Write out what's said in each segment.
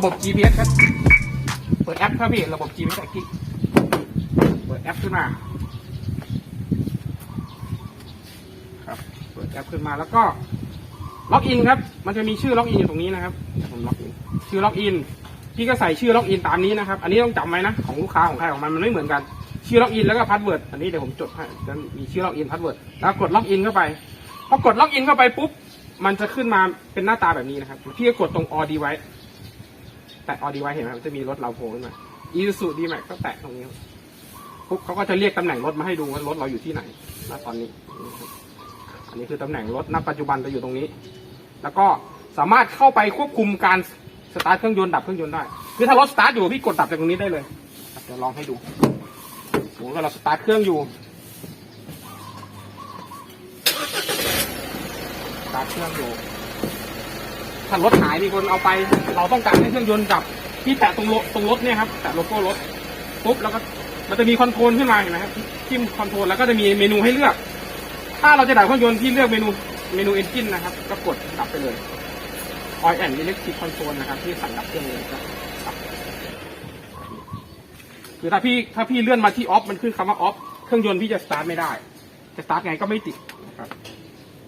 ระบบ GPS ครับ เปิดแอปครับพี่ ระบบ GPS ไอ้กิ๊กเปิดแอปขึ้นมา ครับ เปิดแอปขึ้นมาแล้วก็ล็อกอินครับ มันจะมีชื่อล็อกอินอยู่ตรงนี้นะครับ ผมล็อกอิน ชื่อล็อกอิน พี่ก็ใส่ชื่อล็อกอินตามนี้นะครับ อันนี้ต้องจำไว้นะ ของลูกค้าของใครของมันมันไม่เหมือนกัน ชื่อล็อกอินแล้วก็พาสเวิร์ด อันนี้เดี๋ยวผมจดให้จะมีชื่อล็อกอินพาสเวิร์ด แล้วกดล็อกอินเข้าไป พอกดล็อกอินเข้าไปปุ๊บ มันจะขึ้นมาเป็นหน้าตาแบบนี้นะครับ พี่ก็กดตรงออดีไว้แตะออดีไว้เห็นไหมมันจะมีรถเราโผล่ขึ้นมาอีซูซูดีแม็กก็แตะตรงนี้ปุ๊บเขาก็จะเรียกตำแหน่งรถมาให้ดูว่ารถเราอยู่ที่ไหนณตอนนี้ อันนี้คือตำแหน่งรถณปัจจุบันจะอยู่ตรงนี้ แล้วก็สามารถเข้าไปควบคุมการสตาร์ทเครื่องยนต์ดับเครื่องยนต์ได้คือถ้ารถสตาร์ทอยู่พี่กดดับจากตรงนี้ได้เลยเดี๋ยวลองให้ดูสมมติว่าเราสตาร์ทเครื่องอยู่สตาร์ทเครื่องอยู่ ถ้ารถหายมีคนเอาไป เราต้องการให้เครื่องยนต์ดับที่แตะตรงรถตรงรถเนี่ยครับแตะโลโก้รถปุ๊บแล้วก็มันจะมีคอนโทรลขึ้นมาเห็นไหมครับจิ้มคอนโทรลแล้วก็จะมีเมนูให้เลือก ถ้าเราจะดับเครื่องยนต์ที่เลือกเมนูเมนูเอนจินนะครับ ก็กดดับไปเลย Oil and Electric Control นะครับ ที่สั่งดับเครื่องเลยก็ดับคือถ้าพี่ถ้าพี่เลื่อนมาที่ออฟมันขึ้นคำว่าออฟเครื่องยนต์พี่จะสตาร์ทไม่ได้ จะสตาร์ทไงก็ไม่ติดนะครับ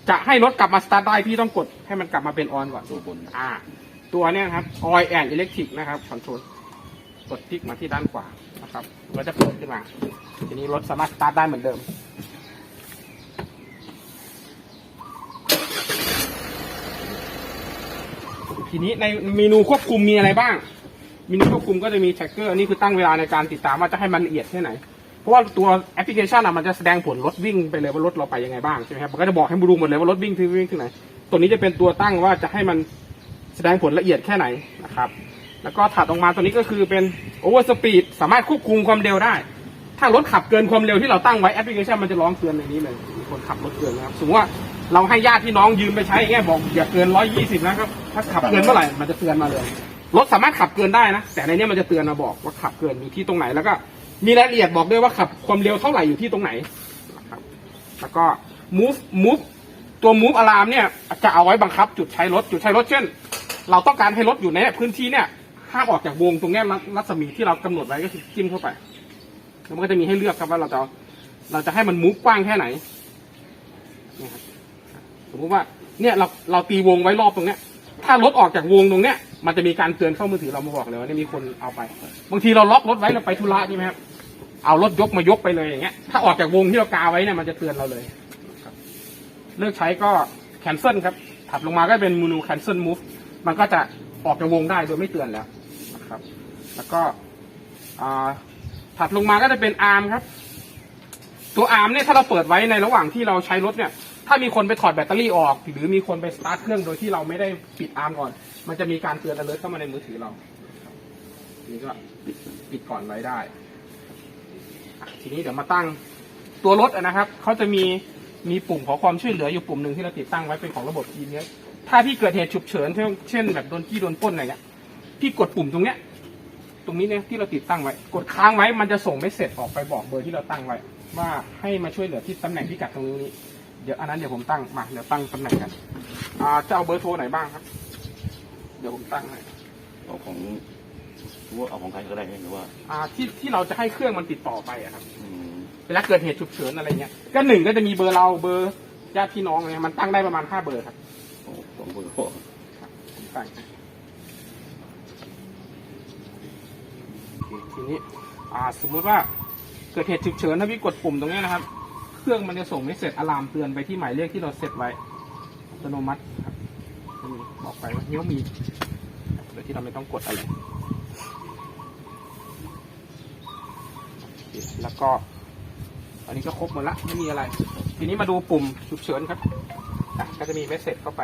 จะให้รถกลับมาสตาร์ทได้พี่ต้องกดให้มันกลับมาเป็นออนก่อนตัวบนอ่า ตัวเนี้ยนะครับ Oil and Electric นะครับคอนโทรลกดคลิกมาที่ด้านขวานะครับก็จะเปิดขึ้นมา ทีนี้รถสามารถสตาร์ทได้เหมือนเดิมทีนี้ในเมนูควบคุมมีอะไรบ้าง เมนูควบคุมก็จะมีแท็กเกอร์อันนี้คือตั้งเวลาในการติดตามว่าจะให้มันละเอียดแค่ไหน เพราะว่าตัวแอปพลิเคชันอะมันจะแสดงผลรถวิ่งไปเลยว่ารถเราไปยังไงบ้างใช่ไหมครับมันก็จะบอกให้ดูหมดเลยว่ารถวิ่งที่วิ่งที่ไหน ตัวนี้จะเป็นตัวตั้งว่าจะให้มันแสดงผลละเอียดแค่ไหนนะครับ แล้วก็ถัดออกมาตัวนี้ก็คือเป็นโอเวอร์สปีดสามารถควบคุมความเร็วได้ ถ้ารถขับเกินความเร็วที่เราตั้งไว้แอปพลิเคชันมันจะร้องเตือนในนี้เลยมีคนขับรถเกินนะครับสมมติว่าเราให้ญาติพี่น้องยืมไปใช้อย่บอกอย่าเกินร้อยยี่สิบนะครับถ้าขับเกินเมื่อไหร่มันจะเตือนมาเลยรถสามารถขับเกินได้นะ แต่ในนี้มันจะเตือนมาบอกว่าขับเกินอยู่ที่ตรงไหนแล้วก็ มีรายละเอียดบอกด้วยว่าขับความเร็วเท่าไหร่อยู่ที่ตรงไหนนะครับแล้วก็ move move ตัว move alarm เนี่ยจะเอาไว้บังคับจุดใช้รถจุดใช้รถเช่น เราต้องการให้รถอยู่ในพื้นที่เนี่ยห้ามออกจากวงตรงนี้รัศมีที่เรากำหนดไว้ก็คือจิ้มเข้าไปแล้วมันก็จะมีให้เลือกครับว่าเราจะเราจะให้มันมูฟกว้างแค่ไหนสมมติว่าเนี่ยเราเราตีวงไว้รอบตรงเนี้ย ถ้ารถออกจากวงตรงเนี้ย มันจะมีการเตือนเข้ามือถือเรามาบอกเลยว่าเนี่ยมีคนเอาไป บางทีเราล็อกรถไว้เราไปธุระใช่ไหมครับ เอารถยกมายกไปเลยอย่างเงี้ย ถ้าออกจากวงที่เรากาไว้เนี่ยมันจะเตือนเราเลยเลิกใช้ก็ cancel ครับ ถัดลงมาก็เป็นเมนู cancel move มันก็จะออกจากวงได้โดยไม่เตือนแล้วนะครับ แล้วก็ถัดลงมาก็จะเป็นอาร์มครับ ตัวอาร์มเนี่ยถ้าเราเปิดไว้ในระหว่างที่เราใช้รถเนี่ย ถ้ามีคนไปถอดแบตเตอรี่ออก หรือมีคนไปสตาร์ทเครื่องโดยที่เราไม่ได้ปิดอาร์มก่อน มันจะมีการเตือน alert เข้ามาในมือถือเรา นี่ก็ปิดปิดก่อนไว้ได้ ทีนี้เดี๋ยวมาตั้งตัวรถนะครับเขาจะมีมีปุ่มขอความช่วยเหลืออยู่ปุ่มหนึ่งที่เราติดตั้งไว้เป็นของระบบ GPS ถ้าพี่เกิดเหตุฉุกเฉิน เช่นเช่นแบบโดนจี้โดนป้นอะไรเงี้ยพี่กดปุ่มตรงเนี้ย ตรงนี้เนี่ยที่เราติดตั้งไว้ กดค้างไว้มันจะส่งไม่เสร็จออกไปบอกเบอร์ที่เราตั้งไว้ ว่าให้มาช่วยเหลือที่ตำแหน่งพิกัดตรงนี้ เดี๋ยวอันนั้นเดี๋ยวผมตั้งมาเดี๋ยวตั้งตำแหน่งกันอ่าจะเอาเบอร์โทรไหนบ้างครับ เดี๋ยวผมตั้งให้เอาของ รือว่าเอาของใครก็ได้ไหมหรือว่าอ่าที่ที่เราจะให้เครื่องมันติดต่อไปอะครับอืมเวลาเกิดเหตุฉุกเฉินอะไรเงี้ยก็หนึ่งก็จะมีเบอร์เราเบอร์ญาติพี่น้องอะไรเงี้ยมันตั้งได้ประมาณห้าเบอร์ครับโอ้สองเบอร์ครับผมตั้งให้โอเคทีนี้อ่าสมมุติว่าเกิดเหตุฉุกเฉินถ้าพี่กดปุ่มตรงเนี้ยนะครับ เครื่องมันจะส่งไม่เสร็จอะลามเตือนไปที่หมายเลขที่เราเซตไว้อัตโนมัติครับจะมีบอกไปว่าเนี้ยมีโดยที่เราไม่ต้องกดอะไรโอเค แล้วก็ อันนี้ก็ครบหมดละไม่มีอะไร ทีนี้มาดูปุ่มฉุกเฉินครับก็จะมีเมสเซจเข้าไป